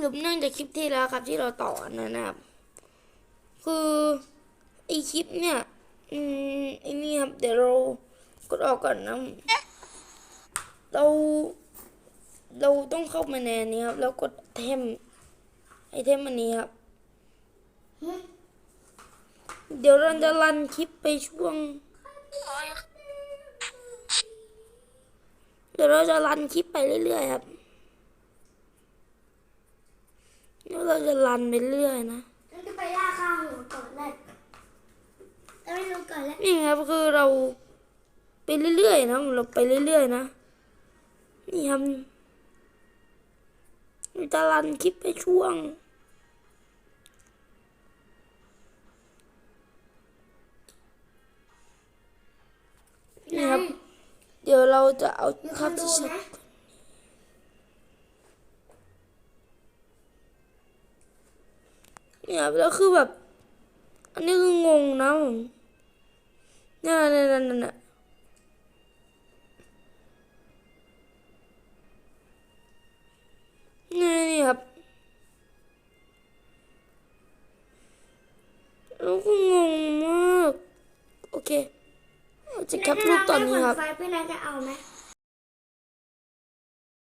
รือเนื่องจากคลิปที่แล้วครับ ที่เราต่อนะนะครับ คือไอคลิปเนี่ย อืมไอนี่ครับ เดี๋ยวเรากดออกก่อนนะเราเราต้องเข้ามาในนนี้ครับ แล้วกดเทมไอเทมอันนี้ครับ เดี๋ยวเราจะรันคลิปไปช่วง เดี๋ยวเราจะรันคลิปไปเรื่อยๆครับ แล้วเราจะรันไปเรื่อยนะฉันจะไปล่าข้าวหัวก่อนเลยจะไม่รู้ก่อนแล้วนี่ครับคือเราไปเรื่อยๆนะเราไปเรื่อยๆนะนี่ครับเราจะรันคลิปไปช่วงนี่ครับ เดี๋ยวเราจะเอามีคภาพนดูที่ชัด เนี่ยครับแล้วคือแบบ อันนี้คืองงนะผมเนี่ยเนี่ยเนี่ยเนี่ยเนี่ยนี่นี่ครับแล้วก็งงมาก โอเคเราจะแคปรูปตอนนี้ครับไฟพี่นจะเอาไหม